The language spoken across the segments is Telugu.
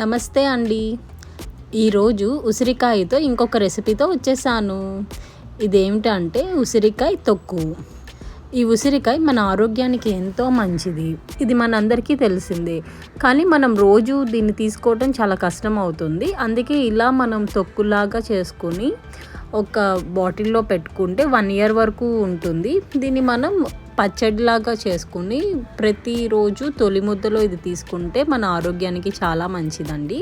నమస్తే అండి. ఈరోజు ఉసిరికాయతో ఇంకొక రెసిపీతో వచ్చేసాను. ఇదేమిటంటే ఉసిరికాయ తొక్కు. ఈ ఉసిరికాయ మన ఆరోగ్యానికి ఎంతో మంచిది. ఇది మనందరికీ తెలిసిందే. కానీ మనం రోజు దీన్ని తీసుకోవడం చాలా కష్టం అవుతుంది. అందుకే ఇలా మనం తొక్కులాగా చేసుకొని ఒక బాటిల్లో పెట్టుకుంటే వన్ ఇయర్ వరకు ఉంటుంది. దీన్ని మనం పచ్చడిలాగా చేసుకుని ప్రతిరోజు తొలి ముద్దలో ఇది తీసుకుంటే మన ఆరోగ్యానికి చాలా మంచిదండి.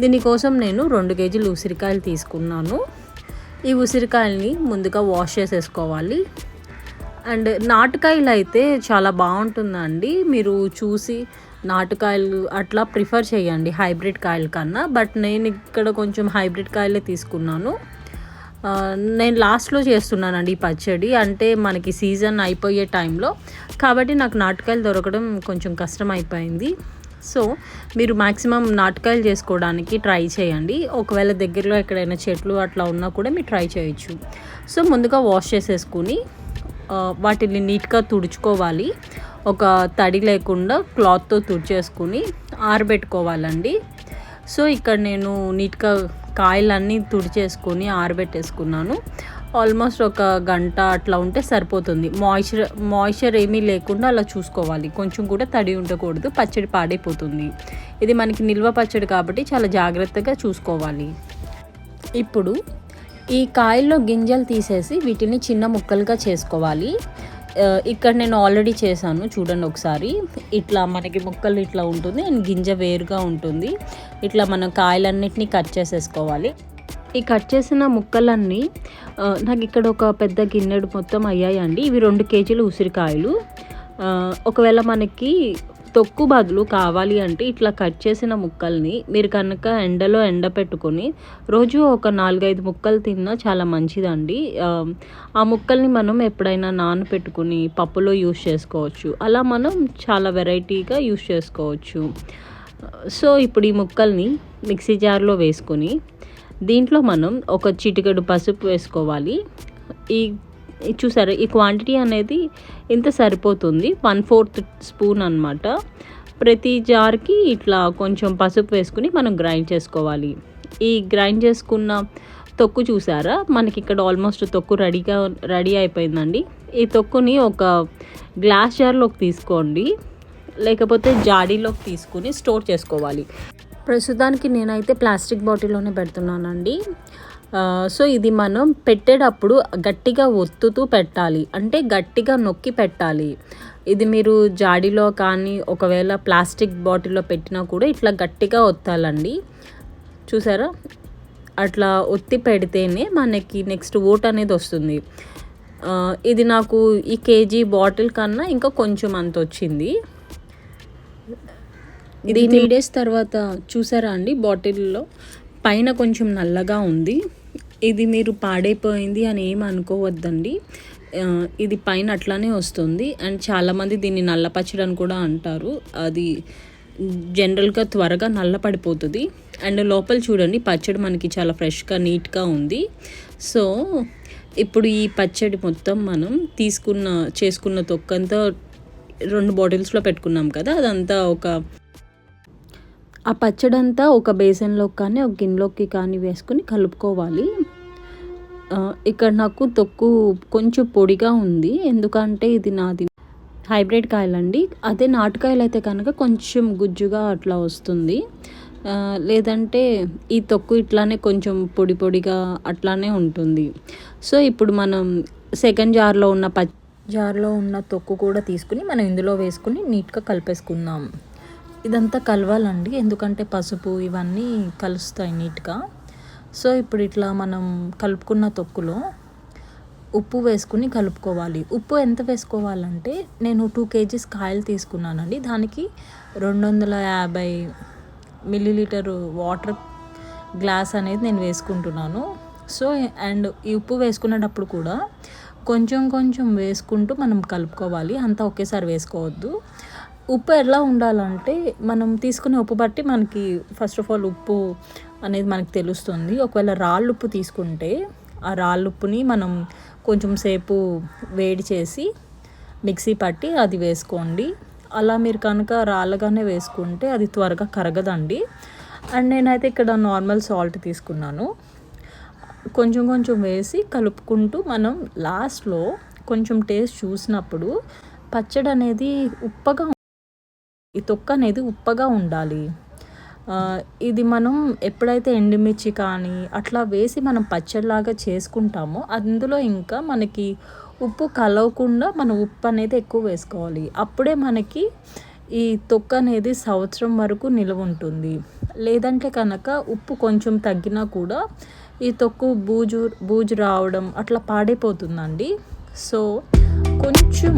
దీనికోసం నేను రెండు కేజీలు ఉసిరికాయలు తీసుకున్నాను. ఈ ఉసిరికాయల్ని ముందుగా వాష్ చేసేసుకోవాలి. అండ్ నాటుకాయలు అయితే చాలా బాగుంటుందండి. మీరు చూసి నాటుకాయలు అట్లా ప్రిఫర్ చేయండి హైబ్రిడ్ కాయల కన్నా. బట్ నేను ఇక్కడ కొంచెం హైబ్రిడ్ కాయలే తీసుకున్నాను. నేను లాస్ట్లో చేస్తున్నానండి ఈ పచ్చడి. అంటే మనకి సీజన్ అయిపోయే టైంలో కాబట్టి నాకు నాటకాయలు దొరకడం కొంచెం కష్టం అయిపోయింది. సో మీరు మ్యాక్సిమం నాటకాయలు చేసుకోవడానికి ట్రై చేయండి. ఒకవేళ దగ్గరలో ఎక్కడైనా చెట్లు అట్లా ఉన్నా కూడా మీరు ట్రై చేయొచ్చు. సో ముందుగా వాష్ చేసేసుకుని వాటిని నీట్గా తుడుచుకోవాలి. ఒక తడి లేకుండా క్లాత్తో తుడిచేసుకుని ఆరబెట్టుకోవాలండి. సో ఇక్కడ నేను నీట్గా కాయలన్నీ తుడిచేసుకొని ఆరబెట్టేసుకున్నాను. ఆల్మోస్ట్ ఒక గంట అట్లా ఉంటే సరిపోతుంది. మాయిశ్చర్ మాయిశ్చర్ ఏమీ లేకుండా అలా చూసుకోవాలి. కొంచెం కూడా తడి ఉండకూడదు పచ్చడి పాడైపోతుంది. ఇది మనకి నిల్వ పచ్చడి కాబట్టి చాలా జాగ్రత్తగా చూసుకోవాలి. ఇప్పుడు ఈ కాయల్లో గింజలు తీసేసి వీటిని చిన్న ముక్కలుగా చేసుకోవాలి. ఇక్కడ నేను ఆల్రెడీ చేశాను చూడండి ఒకసారి. ఇట్లా మనకి ముక్కలు ఇట్లా ఉంటుంది అండ్ గింజ వేరుగా ఉంటుంది. ఇట్లా మనం కాయలన్నిటిని కట్ చేసేసుకోవాలి. ఈ కట్ చేసిన ముక్కలన్నీ నాకు ఇక్కడ ఒక పెద్ద గిన్నెడు మొత్తం అయ్యాయండి. ఇవి రెండు కేజీలు ఉసిరికాయలు. ఒకవేళ మనకి తొక్కు బదులు కావాలి అంటే ఇట్లా కట్ చేసిన ముక్కల్ని మీరు కనుక ఎండలో ఎండ పెట్టుకొని రోజు ఒక నాలుగైదు ముక్కలు తిన్నా చాలా మంచిదండి. ఆ, ముక్కల్ని మనం ఎప్పుడైనా నానపెట్టుకుని పప్పులో యూస్ చేసుకోవచ్చు. అలా మనం చాలా వెరైటీగా యూస్ చేసుకోవచ్చు. సో ఇప్పుడు ఈ ముక్కల్ని మిక్సీ జార్లో వేసుకొని దీంట్లో మనం ఒక చిటికెడు పసుపు వేసుకోవాలి. ఈ చూసారు ఈ క్వాంటిటీ అనేది ఇంత సరిపోతుంది. వన్ ఫోర్త్ స్పూన్ అనమాట ప్రతి జార్కి ఇట్లా కొంచెం పసుపు వేసుకుని మనం గ్రైండ్ చేసుకోవాలి. ఈ గ్రైండ్ చేసుకున్న తొక్కు చూసారా? మనకి ఇక్కడ ఆల్మోస్ట్ తొక్కు రెడీగా రెడీ అయిపోయిందండి. ఈ తొక్కుని ఒక గ్లాస్ జార్లోకి తీసుకోండి. లేకపోతే జాడీలోకి తీసుకుని స్టోర్ చేసుకోవాలి. ప్రస్తుతానికి నేనైతే ప్లాస్టిక్ బాటిల్లోనే పెడుతున్నానండి. సో ఇది మనం పెట్టేటప్పుడు గట్టిగా ఒత్తుతూ పెట్టాలి. అంటే గట్టిగా నొక్కి పెట్టాలి. ఇది మీరు జాడీలో కానీ ఒకవేళ ప్లాస్టిక్ బాటిల్లో పెట్టినా కూడా ఇట్లా గట్టిగా ఒత్తాలండి. చూసారా? అట్లా ఒత్తి పెడితేనే మనకి నెక్స్ట్ ఓట్ అనేది వస్తుంది. ఇది నాకు ఈ కేజీ బాటిల్ కన్నా ఇంకా కొంచెం అంత వచ్చింది. ఇది త్రీ డేస్ తర్వాత చూసారా అండి బాటిల్లో? పైన కొంచెం నల్లగా ఉంది. ఇది మీరు పాడైపోయింది అని ఏం అనుకోవద్దండి. ఇది పైన అట్లానే వస్తుంది. అండ్ చాలామంది దీన్ని నల్ల పచ్చడి అని కూడా అంటారు. అది జనరల్గా త్వరగా నల్ల పడిపోతుంది. అండ్ లోపల చూడండి పచ్చడి మనకి చాలా ఫ్రెష్గా నీట్గా ఉంది. సో ఇప్పుడు ఈ పచ్చడి మొత్తం మనం తీసుకున్న చేసుకున్న తొక్కంతా రెండు బాటిల్స్లో పెట్టుకున్నాం కదా అదంతా ఒక ఆ పచ్చడంతా ఒక బేసన్లోకి కానీ ఒక గిన్నెలోకి కానీ వేసుకుని కలుపుకోవాలి. ఇక్కడ నాకు తొక్కు కొంచెం పొడిగా ఉంది. ఎందుకంటే ఇది నాది హైబ్రిడ్ కాయలండి. అదే నాటుకాయలు అయితే కనుక కొంచెం గుజ్జుగా అట్లా వస్తుంది. లేదంటే ఈ తొక్కు ఇట్లానే కొంచెం పొడి పొడిగా అట్లానే ఉంటుంది. సో ఇప్పుడు మనం సెకండ్ జార్లో ఉన్న ప జార్లో ఉన్న తొక్కు కూడా తీసుకుని మనం ఇందులో వేసుకుని నీట్గా కలిపేసుకుందాం. ఇదంతా కలవాలండి. ఎందుకంటే పసుపు ఇవన్నీ కలుస్తాయి నీట్గా. సో ఇప్పుడు ఇట్లా మనం కలుపుకున్న తొక్కులో ఉప్పు వేసుకుని కలుపుకోవాలి. ఉప్పు ఎంత వేసుకోవాలంటే నేను టూ కేజీస్ కాయలు తీసుకున్నానండి. దానికి రెండు వందల యాభై మిల్లీలీటర్ వాటర్ గ్లాస్ అనేది నేను వేసుకుంటున్నాను. సో అండ్ ఈ ఉప్పు వేసుకునేటప్పుడు కూడా కొంచెం కొంచెం వేసుకుంటూ మనం కలుపుకోవాలి. అంతా ఒకేసారి వేసుకోవద్దు. ఉప్పు ఎలా ఉండాలంటే మనం తీసుకునే ఉప్పు బట్టి మనకి ఫస్ట్ ఆఫ్ ఆల్ ఉప్పు అనేది మనకు తెలుస్తుంది. ఒకవేళ రాళ్ళు ఉప్పు తీసుకుంటే ఆ రాళ్ళుప్పుని మనం కొంచెం సేపు వేడి చేసి మిక్సీ పట్టి అది వేసుకోండి. అలా మీరు కనుక రాళ్ళగానే వేసుకుంటే అది త్వరగా కరగదండి. అండ్ నేనైతే ఇక్కడ నార్మల్ సాల్ట్ తీసుకున్నాను. కొంచెం కొంచెం వేసి కలుపుకుంటూ మనం లాస్ట్లో కొంచెం టేస్ట్ చూసినప్పుడు పచ్చడి అనేది ఉప్పగా ఈ తొక్క అనేది ఉప్పగా ఉండాలి. ఇది మనం ఎప్పుడైతే ఎండుమిర్చి కానీ అట్లా వేసి మనం పచ్చడిలాగా చేసుకుంటామో అందులో ఇంకా మనకి ఉప్పు కలవకుండా మనం ఉప్పు అనేది ఎక్కువ వేసుకోవాలి. అప్పుడే మనకి ఈ తొక్క అనేది సంవత్సరం వరకు నిలువ ఉంటుంది. లేదంటే కనుక ఉప్పు కొంచెం తగ్గినా కూడా ఈ తొక్కు బూజు బూజు రావడం అట్లా పాడైపోతుందండి. సో కొంచెం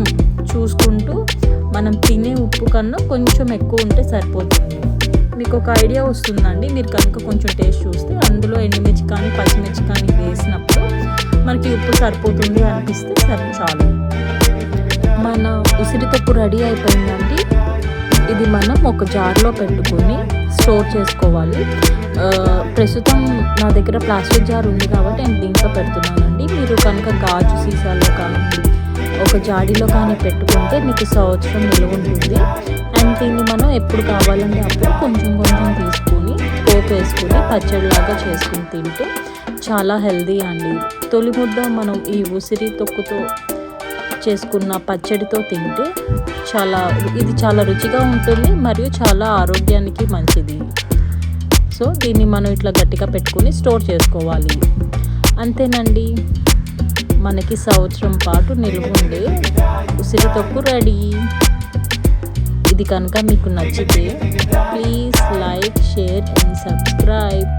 చూసుకుంటూ మనం తినే ఉప్పు కన్నా కొంచెం ఎక్కువ ఉంటే సరిపోతుంది. మీకు ఒక ఐడియా వస్తుందండి. మీరు కనుక కొంచెం టేస్ట్ చూస్తే అందులో ఎండుమిర్చి కానీ పచ్చిమిర్చి కానీ వేసినప్పుడు మనకి ఉప్పు సరిపోతుంది అనిపిస్తే సరే చాలు. మన ఉసిరితప్పు రెడీ అయిపోయిందండి. ఇది మనం ఒక జార్లో పెట్టుకొని స్టోర్ చేసుకోవాలి. ప్రస్తుతం నా దగ్గర ప్లాస్టిక్ జార్ ఉంది కాబట్టి నేను దీంట్లో పెడుతున్నానండి. మీరు కనుక గాజు సీసాలో కానీ ఒక జాడీలో కానీ పెట్టుకుంటే మీకు సంవత్సరం నిలువ ఉంటుంది. అండ్ దీన్ని మనం ఎప్పుడు కావాలంటే అప్పుడు కొంచెం కొంచెం తీసుకొని పోపు వేసుకొని పచ్చడిలాగా చేసుకుని తింటే చాలా హెల్దీ అండి. తొలి ముద్ద మనం ఈ ఉసిరి తొక్కుతో చేసుకున్న పచ్చడితో తింటే చాలా ఇది చాలా రుచిగా ఉంటుంది మరియు చాలా ఆరోగ్యానికి మంచిది. సో దీన్ని మనం ఇట్లా గట్టిగా పెట్టుకొని స్టోర్ చేసుకోవాలి. అంతేనండి. మనకి సంవత్సరం పాటు నిలువ ఉండే ఉసిరి తొక్కు రెడీ. ఇది కనుక మీకు నచ్చితే please like share and subscribe